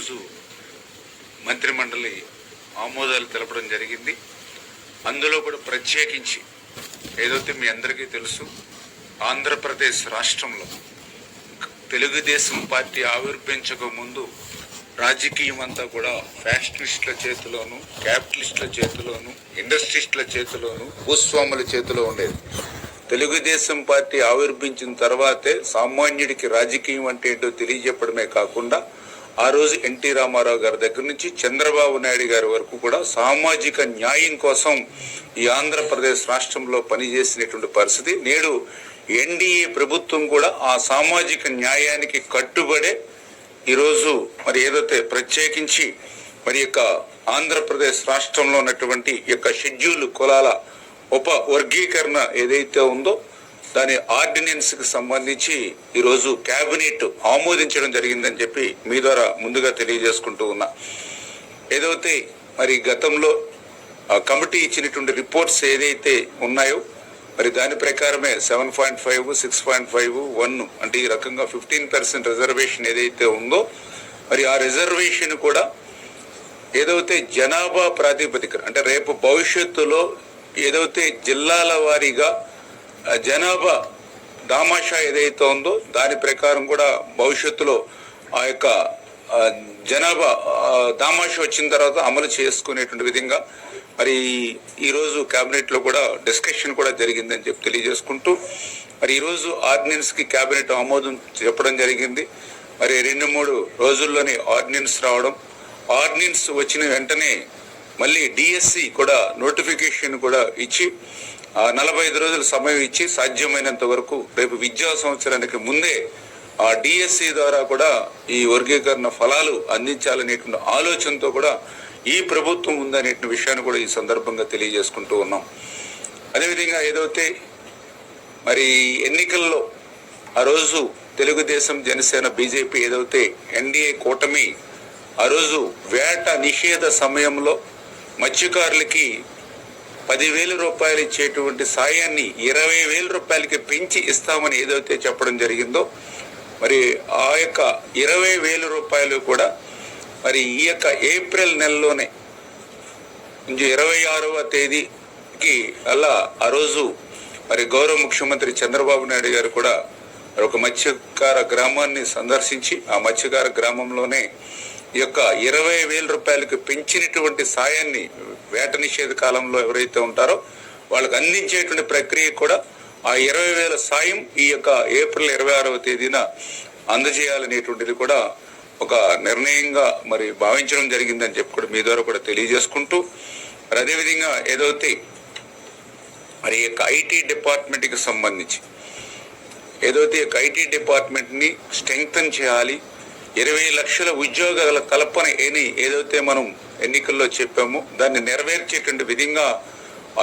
ఈరోజు మంత్రిమండలి ఆమోదాలు తెలపడం జరిగింది. అందులో కూడా ప్రత్యేకించి ఏదైతే మీ అందరికీ తెలుసు ఆంధ్రప్రదేశ్ రాష్ట్రంలో తెలుగుదేశం పార్టీ ఆవిర్భించక ముందు రాజకీయం అంతా కూడా ఫ్యాషనిస్టుల చేతిలోను క్యాపిటలిస్టుల చేతిలోను ఇండస్ట్రిస్టుల చేతిలోను భూస్వాముల చేతిలో ఉండేది. తెలుగుదేశం పార్టీ ఆవిర్భించిన తర్వాతే సామాన్యుడికి రాజకీయం అంటే ఏంటో తెలియజెప్పడమే కాకుండా ఆ రోజు ఎన్టీ రామారావు గారి దగ్గర నుంచి చంద్రబాబు నాయుడు గారి వరకు కూడా సామాజిక న్యాయం కోసం ఈ ఆంధ్రప్రదేశ్ రాష్ట్రంలో పనిచేసినటువంటి పరిస్థితి. నేడు ఎన్డీఏ ప్రభుత్వం కూడా ఆ సామాజిక న్యాయానికి కట్టుబడే ఈరోజు మరి ఏదైతే ప్రత్యేకించి మరి యొక్క ఆంధ్రప్రదేశ్ రాష్ట్రంలో ఉన్నటువంటి యొక్క షెడ్యూల్ కులాల ఉప వర్గీకరణ ఏదైతే ఉందో దాని ఆర్డినెన్స్కి సంబంధించి ఈరోజు కేబినెట్ ఆమోదించడం జరిగిందని చెప్పి మీ ద్వారా ముందుగా తెలియజేసుకుంటూ ఉన్నా. ఏదైతే మరి గతంలో ఆ కమిటీ ఇచ్చినటువంటి రిపోర్ట్స్ ఏదైతే ఉన్నాయో మరి దాని ప్రకారమే seven point five six point five one అంటే ఈ రకంగా ఫిఫ్టీన్ పర్సెంట్ రిజర్వేషన్ ఏదైతే ఉందో మరి ఆ రిజర్వేషన్ కూడా ఏదైతే జనాభా ప్రాతిపదికన అంటే రేపు భవిష్యత్తులో ఏదైతే జిల్లాల వారీగా జనాభా దామాషా ఏదైతే ఉందో దాని ప్రకారం కూడా భవిష్యత్తులో ఆ యొక్క జనాభా ఆ, దామాషా వచ్చిన తర్వాత అమలు చేసుకునేటువంటి విధంగా మరి ఈరోజు క్యాబినెట్లో కూడా డిస్కషన్ కూడా జరిగిందని చెప్పి తెలియజేసుకుంటూ మరి ఈరోజు ఆర్డినెన్స్కి క్యాబినెట్ కేబినెట్ ఆమోదం చెప్పడం జరిగింది. మరి రెండు మూడు రోజుల్లోనే ఆర్డినెన్స్ రావడం ఆర్డినెన్స్ వచ్చిన వెంటనే మళ్ళీ డిఎస్సి కూడా నోటిఫికేషన్ కూడా ఇచ్చి నలభై ఐదు రోజులు సమయం ఇచ్చి సాధ్యమైనంత వరకు రేపు విద్యా సంవత్సరానికి ముందే ఆ డిఎస్సి ద్వారా కూడా ఈ వర్గీకరణ ఫలాలు అందించాలనేటువంటి ఆలోచనతో కూడా ఈ ప్రభుత్వం ఉందనే విషయాన్ని కూడా ఈ సందర్భంగా తెలియజేసుకుంటూ ఉన్నాం. అదేవిధంగా ఏదైతే మరి ఎన్నికల్లో ఆ రోజు తెలుగుదేశం జనసేన బీజేపీ ఏదైతే ఎన్డీఏ కూటమి ఆ రోజు వేట నిషేధ సమయంలో మత్స్యకారులకి పదివేల రూపాయలు ఇచ్చేటువంటి సాయాన్ని ఇరవై వేల రూపాయలకి పెంచి ఇస్తామని ఏదైతే చెప్పడం జరిగిందో మరి ఆ యొక్క ఇరవై వేల రూపాయలు కూడా మరి ఈ యొక్క ఏప్రిల్ నెలలోనే ఇరవై ఆరవ తేదీకి అలా ఆ రోజు మరి గౌరవ ముఖ్యమంత్రి చంద్రబాబు నాయుడు గారు కూడా మరి ఒక మత్స్యకార గ్రామాన్ని సందర్శించి ఆ మత్స్యకార గ్రామంలోనే యొక్క ఇరవై వేల రూపాయలకు పెంచినటువంటి సాయాన్ని వేట నిషేధ కాలంలో ఎవరైతే ఉంటారో వాళ్ళకి అందించేటువంటి ప్రక్రియ కూడా ఆ ఇరవై వేల సాయం ఈ యొక్క ఏప్రిల్ ఇరవై ఆరవ తేదీన అందజేయాలనేటువంటిది కూడా ఒక నిర్ణయంగా మరి భావించడం జరిగిందని చెప్పి కూడా మీ ద్వారా కూడా తెలియజేసుకుంటూ మరి అదేవిధంగా ఏదైతే మరి ఈ యొక్క ఐటీ డిపార్ట్మెంట్కి సంబంధించి ఏదైతే యొక్క ఐటీ డిపార్ట్మెంట్ని స్ట్రెంగ్తన్ చేయాలి ఇరవై లక్షల ఉద్యోగాల కల్పన అని ఏదైతే మనం ఎన్నికల్లో చెప్పామో దాన్ని నెరవేర్చేటువంటి విధంగా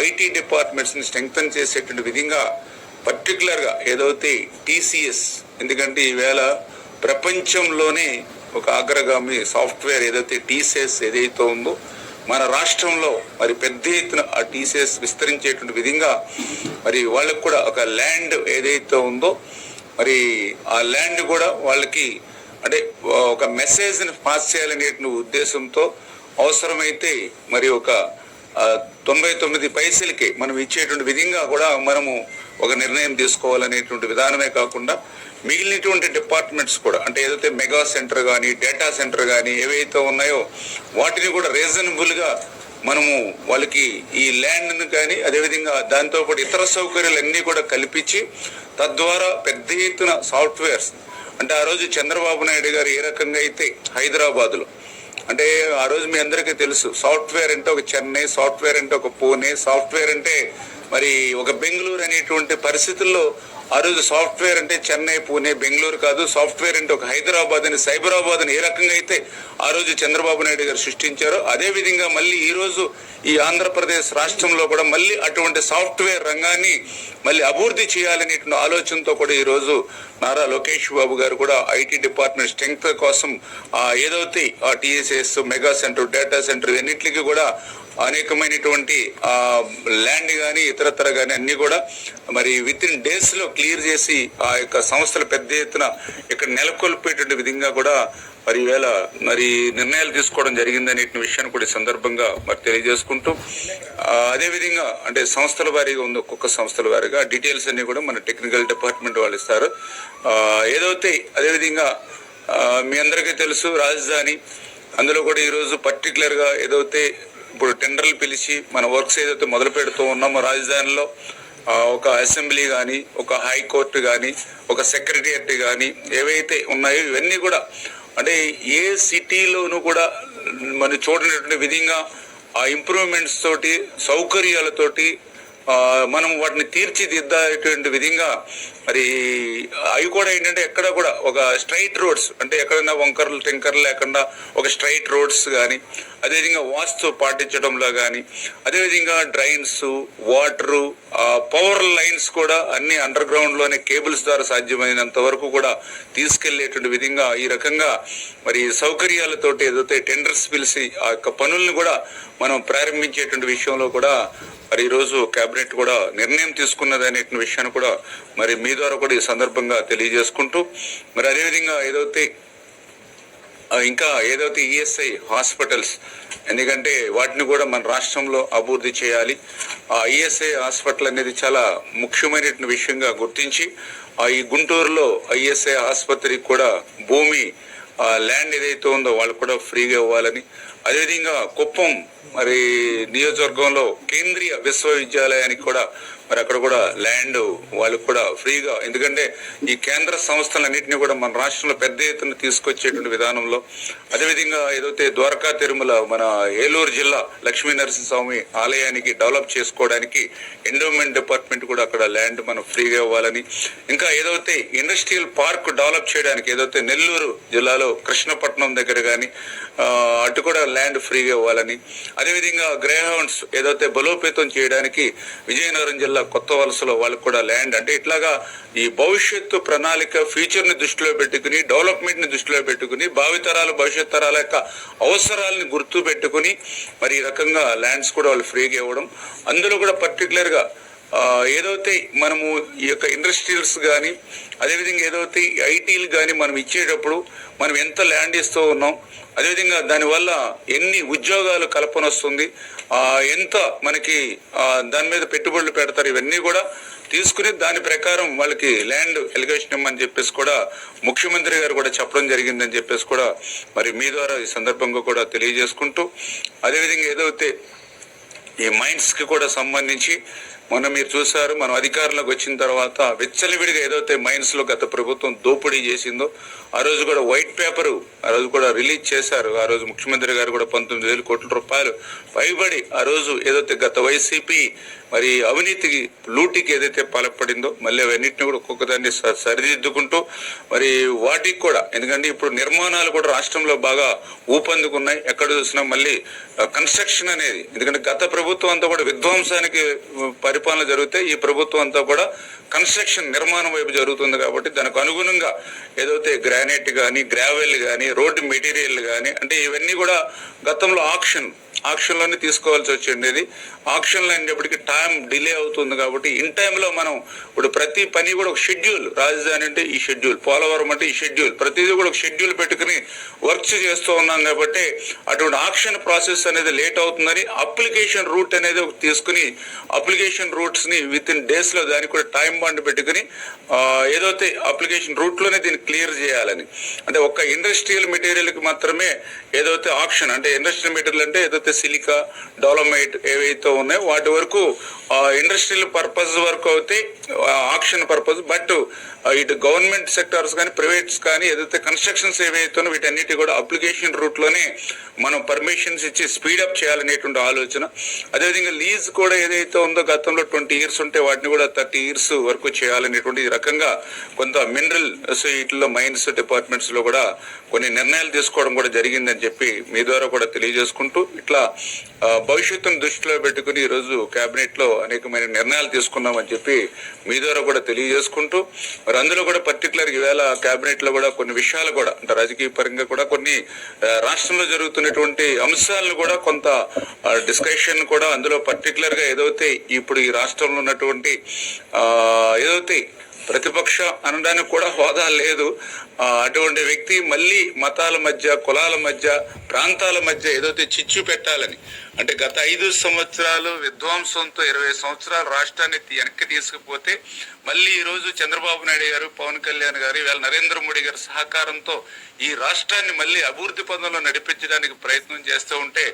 ఐటీ డిపార్ట్మెంట్స్ని స్ట్రెంగ్తన్ చేసేటువంటి విధంగా పర్టికులర్గా ఏదైతే టీసీఎస్ ఎందుకంటే ఈవేళ ప్రపంచంలోనే ఒక అగ్రగామి సాఫ్ట్వేర్ ఏదైతే టీసీఎస్ ఏదైతే ఉందో మన రాష్ట్రంలో మరి పెద్ద ఎత్తున ఆ టీసీఎస్ విస్తరించేటువంటి విధంగా మరి వాళ్ళకు కూడా ఒక ల్యాండ్ ఏదైతే ఉందో మరి ఆ ల్యాండ్ కూడా వాళ్ళకి అంటే ఒక మెసేజ్ని పాస్ చేయాలనేటువంటి ఉద్దేశంతో అవసరమైతే మరి ఒక తొంభై తొమ్మిది పైసలకి మనం ఇచ్చేటువంటి విధంగా కూడా మనము ఒక నిర్ణయం తీసుకోవాలనేటువంటి విధానమే కాకుండా మిగిలినటువంటి డిపార్ట్మెంట్స్ కూడా అంటే ఏదైతే మెగా సెంటర్ కానీ డేటా సెంటర్ కానీ ఏవైతే ఉన్నాయో వాటిని కూడా రీజనబుల్గా మనము వాళ్ళకి ఈ ల్యాండ్ను కానీ అదేవిధంగా దాంతోపాటు ఇతర సౌకర్యాలన్నీ కూడా కల్పించి తద్వారా పెద్ద ఎత్తున సాఫ్ట్వేర్స్ అంటే ఆ రోజు చంద్రబాబు నాయుడు గారు ఏ రకంగా అయితే హైదరాబాద్లో అంటే ఆ రోజు మీ అందరికీ తెలుసు సాఫ్ట్వేర్ అంటే ఒక చెన్నై సాఫ్ట్వేర్ అంటే ఒక పూణే సాఫ్ట్వేర్ అంటే మరి ఒక బెంగళూరు అనేటువంటి పరిస్థితుల్లో ఆ రోజు సాఫ్ట్వేర్ అంటే చెన్నై పూణే బెంగళూరు కాదు సాఫ్ట్వేర్ అంటే ఒక హైదరాబాద్ అని సైబరాబాద్ అని ఏ రకంగా అయితే ఆ రోజు చంద్రబాబు నాయుడు గారు సృష్టించారో అదే విధంగా మళ్ళీ ఈ రోజు ఈ ఆంధ్రప్రదేశ్ రాష్ట్రంలో కూడా మళ్ళీ అటువంటి సాఫ్ట్వేర్ రంగాన్ని మళ్ళీ అభివృద్ధి చేయాలనేటువంటి ఆలోచనతో కూడా ఈ రోజు నారా లోకేష్ బాబు గారు కూడా ఐటీ డిపార్ట్మెంట్ స్ట్రెంగ్త్ కోసం ఏదైతే ఆ TSS mega centre data centre ఇవన్నిటికి కూడా అనేకమైనటువంటి ఆ ల్యాండ్ కానీ ఇతరత్ర కానీ అన్ని కూడా మరి విత్ ఇన్ డేస్లో క్లియర్ చేసి ఆ యొక్క సంస్థలు పెద్ద ఎత్తున ఇక్కడ నెలకొల్పేటువంటి విధంగా కూడా మరి ఈవేళ మరి నిర్ణయాలు తీసుకోవడం జరిగిందనే విషయాన్ని కూడా ఈ సందర్భంగా మరి తెలియజేసుకుంటూ అదే అదేవిధంగా అంటే సంస్థల వారీగా ఉంది ఒక్కొక్క సంస్థల వారీగా డీటెయిల్స్ అన్ని కూడా మన టెక్నికల్ డిపార్ట్మెంట్ వాళ్ళు ఇస్తారు. ఏదైతే అదేవిధంగా మీ అందరికీ తెలుసు రాజధాని అందులో కూడా ఈరోజు పర్టికులర్గా ఏదైతే ఇప్పుడు టెండర్లు పిలిచి మన వర్క్స్ ఏదైతే మొదలు పెడుతూ ఉన్నామో రాజధానిలో ఒక అసెంబ్లీ కానీ ఒక హైకోర్టు కానీ ఒక సెక్రటరియట్ కానీ ఏవైతే ఉన్నాయో ఇవన్నీ కూడా అంటే ఏ సిటీలోనూ కూడా మనం చూడనటువంటి విధంగా ఆ ఇంప్రూవ్మెంట్స్ తోటి సౌకర్యాలతోటి మనం వాటిని తీర్చిదిద్దేటువంటి విధంగా మరి అవి కూడా ఏంటంటే ఎక్కడ కూడా ఒక స్ట్రైట్ రోడ్స్ అంటే ఎక్కడైనా వంకర్లు టింకర్లు లేకుండా ఒక స్ట్రైట్ రోడ్స్ కానీ అదేవిధంగా వాస్తు పాటించడంలో కానీ అదేవిధంగా డ్రైన్స్ వాటరు పవర్ లైన్స్ కూడా అన్ని అండర్ గ్రౌండ్లోనే కేబుల్స్ ద్వారా సాధ్యమైనంత వరకు కూడా తీసుకెళ్ళేటువంటి విధంగా ఈ రకంగా మరి సౌకర్యాలతోటి ఏదైతే టెండర్స్ పిలిచి ఆ యొక్క పనుల్ని కూడా మనం ప్రారంభించేటువంటి విషయంలో కూడా మరి ఈ రోజు కేబినెట్ కూడా నిర్ణయం తీసుకున్నది అనేటువంటి విషయాన్ని కూడా మరి మీ ద్వారా కూడా ఈ సందర్భంగా తెలియజేసుకుంటూ మరి అదేవిధంగా ఏదైతే ఇంకా ఏదైతే ఈఎస్ఐ హాస్పిటల్స్ ఎందుకంటే వాటిని కూడా మన రాష్ట్రంలో అభివృద్ధి చేయాలి. ఆ ఈఎస్ఐ హాస్పిటల్ అనేది చాలా ముఖ్యమైన విషయంగా గుర్తించి ఆ ఈ గుంటూరులో ఐఎస్ఐ ఆసుపత్రికి కూడా భూమి ఆ ల్యాండ్ ఏదైతే ఉందో వాళ్ళు కూడా ఫ్రీగా ఇవ్వాలని అదేవిధంగా కుప్పం మరి నియోజకవర్గంలో కేంద్రీయ విశ్వవిద్యాలయానికి కూడా మరి అక్కడ కూడా ల్యాండ్ వాళ్ళకు కూడా ఫ్రీగా. ఎందుకంటే ఈ కేంద్ర సంస్థలన్నింటినీ కూడా మన రాష్ట్రంలో పెద్ద ఎత్తున తీసుకొచ్చేటువంటి విధానంలో. అదేవిధంగా ఏదైతే ద్వారకా తిరుమల మన ఏలూరు జిల్లా లక్ష్మీ నరసింహస్వామి ఆలయానికి డెవలప్ చేసుకోవడానికి ఎండోమెంట్ డిపార్ట్మెంట్ కూడా అక్కడ ల్యాండ్ మనం ఫ్రీగా ఇవ్వాలని. ఇంకా ఏదైతే ఇండస్ట్రియల్ పార్క్ డెవలప్ చేయడానికి ఏదైతే నెల్లూరు జిల్లాలో కృష్ణపట్నం దగ్గర కానీ అటు కూడా ల్యాండ్ ఫ్రీగా ఇవ్వాలని. అదేవిధంగా గ్రేహౌండ్స్ ఏదైతే బలోపేతం చేయడానికి విజయనగరం జిల్లా కొత్త వలసలో వాళ్ళకి కూడా ల్యాండ్ అంటే ఇట్లాగా ఈ భవిష్యత్తు ప్రణాళిక ఫ్యూచర్ని దృష్టిలో పెట్టుకుని డెవలప్మెంట్ని దృష్టిలో పెట్టుకుని భావితరాల భవిష్యత్ తరాల యొక్క అవసరాలను గుర్తు పెట్టుకుని మరి ఈ రకంగా ల్యాండ్స్ కూడా వాళ్ళు ఫ్రీగా ఇవ్వడం. అందులో కూడా పర్టికులర్గా ఏదైతే మనము ఈ యొక్క ఇండస్ట్రియల్స్ కానీ అదేవిధంగా ఏదైతే ఐటీలు కానీ మనం ఇచ్చేటప్పుడు మనం ఎంత ల్యాండ్ ఇస్తూ ఉన్నాం అదేవిధంగా దానివల్ల ఎన్ని ఉద్యోగాలు కల్పన వస్తుంది ఎంత మనకి దాని మీద పెట్టుబడులు పెడతారు ఇవన్నీ కూడా తీసుకుని దాని ప్రకారం వాళ్ళకి ల్యాండ్ ఎలిగేషన్ ఇమ్మని చెప్పేసి కూడా ముఖ్యమంత్రి గారు కూడా చెప్పడం జరిగిందని చెప్పేసి కూడా మరి మీ ద్వారా ఈ సందర్భంగా కూడా తెలియజేసుకుంటూ అదేవిధంగా ఏదైతే ఈ మైండ్స్కి కూడా సంబంధించి మొన్న మీరు చూసారు మనం అధికారంలోకి వచ్చిన తర్వాత విచ్చలవిడిగా ఏదైతే మైన్స్లో గత ప్రభుత్వం దోపిడీ చేసిందో ఆ రోజు కూడా వైట్ పేపర్ ఆ రోజు కూడా రిలీజ్ చేశారు. ఆ రోజు ముఖ్యమంత్రి గారు కూడా పంతొమ్మిది వేల కోట్ల రూపాయలు పైబడి ఆ రోజు ఏదైతే గత వైసీపీ మరి అవినీతికి లూటికి ఏదైతే పాల్పడిందో మళ్ళీ అవన్నింటినీ కూడా ఒక్కొక్కదాన్ని స- సరిదిద్దుకుంటూ మరి వాటికి కూడా ఎందుకంటే ఇప్పుడు నిర్మాణాలు కూడా రాష్ట్రంలో బాగా ఊపందుకున్నాయి. ఎక్కడ చూసినా మళ్ళీ కన్స్ట్రక్షన్ అనేది ఎందుకంటే గత ప్రభుత్వం అంతా కూడా విధ్వంసానికి పరిపాలన జరిగితే ఈ ప్రభుత్వం అంతా కూడా కన్స్ట్రక్షన్ నిర్మాణం వైపు జరుగుతుంది కాబట్టి దానికి అనుగుణంగా ఏదైతే గ్రానైట్ కానీ గ్రావెల్ కానీ రోడ్డు మెటీరియల్ కానీ అంటే ఇవన్నీ కూడా గతంలో ఆక్షన్ ఆక్షన్లోనే తీసుకోవాల్సి వచ్చిండేది ఆక్షన్లు అయినప్పటికీ టైం డిలే అవుతుంది కాబట్టి ఇన్ టైంలో మనం ఇప్పుడు ప్రతి పని కూడా ఒక షెడ్యూల్ రాజధాని అంటే ఈ షెడ్యూల్ పోలవరం అంటే ఈ షెడ్యూల్ ప్రతిదీ కూడా ఒక షెడ్యూల్ పెట్టుకుని వర్క్స్ చేస్తూ ఉన్నాం కాబట్టి అటువంటి ఆక్షన్ ప్రాసెస్ అనేది లేట్ అవుతుందని అప్లికేషన్ రూట్ అనేది తీసుకుని అప్లికేషన్ రూట్స్ని విత్ ఇన్ డేస్లో దానికి కూడా టైం బాండ్ పెట్టుకుని ఏదైతే అప్లికేషన్ రూట్లోనే దీన్ని క్లియర్ చేయాలని. అంటే ఒక్క ఇండస్ట్రియల్ మెటీరియల్కి మాత్రమే ఏదైతే ఆప్షన్ అంటే ఇండస్ట్రియల్ మెటీరియల్ అంటే ఏదైతే సిలికా డోలమైట్ ఏవైతే ఉన్నాయో వాటి వరకు ఇండస్ట్రియల్ పర్పస్ వరకు అయితే ఆక్షన్ పర్పస్ బట్ ఇటు గవర్నమెంట్ సెక్టార్స్ కానీ ప్రైవేట్స్ కానీ ఏదైతే కన్స్ట్రక్షన్స్ ఏవైతే ఉన్నాయో వీటన్నిటి కూడా అప్లికేషన్ రూట్లోనే మనం పర్మిషన్స్ ఇచ్చి స్పీడప్ చేయాలనేటువంటి ఆలోచన. అదేవిధంగా లీజ్ కూడా ఏదైతే ఉందో గతంలో ట్వంటీ ఇయర్స్ ఉంటే వాటిని కూడా థర్టీ ఇయర్స్ వరకు చేయాలనేటువంటి రకంగా కొంత మినరల్ సొసైటీలో మైన్స్ డిపార్ట్మెంట్స్లో కూడా కొన్ని నిర్ణయాలు తీసుకోవడం కూడా జరిగిందని చెప్పి మీ ద్వారా కూడా తెలియజేసుకుంటూ ఇట్లా భవిష్యత్తును దృష్టిలో పెట్టుకుని ఈరోజు రోజు కేబినెట్లో అనేకమైన నిర్ణయాలు తీసుకున్నామని చెప్పి మీ ద్వారా కూడా తెలియజేసుకుంటూ మరి అందులో కూడా పర్టికులర్ ఈవేళ కేబినెట్లో కూడా కొన్ని విషయాలు కూడా అంటే రాజకీయ పరంగా కూడా కొన్ని రాష్ట్రంలో జరుగుతున్నటువంటి అంశాలను కూడా కొంత డిస్కషన్ కూడా అందులో పర్టికులర్గా ఏదైతే ఇప్పుడు ఈ రాష్ట్రంలో ఉన్నటువంటి ఏదైతే ప్రతిపక్ష అనడానికి కూడా హోదా లేదు అటువంటి వ్యక్తి మళ్ళీ మతాల మధ్య కులాల మధ్య ప్రాంతాల మధ్య ఏదైతే చిచ్చు పెట్టాలని అంటే గత ఐదు సంవత్సరాలు విధ్వంసంతో ఇరవై సంవత్సరాలు రాష్ట్రాన్ని వెనక్కి తీసుకుపోతే మళ్ళీ ఈరోజు చంద్రబాబు నాయుడు గారు పవన్ కళ్యాణ్ గారు ఇవాళ నరేంద్ర మోడీ గారి సహకారంతో ఈ రాష్ట్రాన్ని మళ్ళీ అభివృద్ధి పదంలో నడిపించడానికి ప్రయత్నం చేస్తూ ఉంటే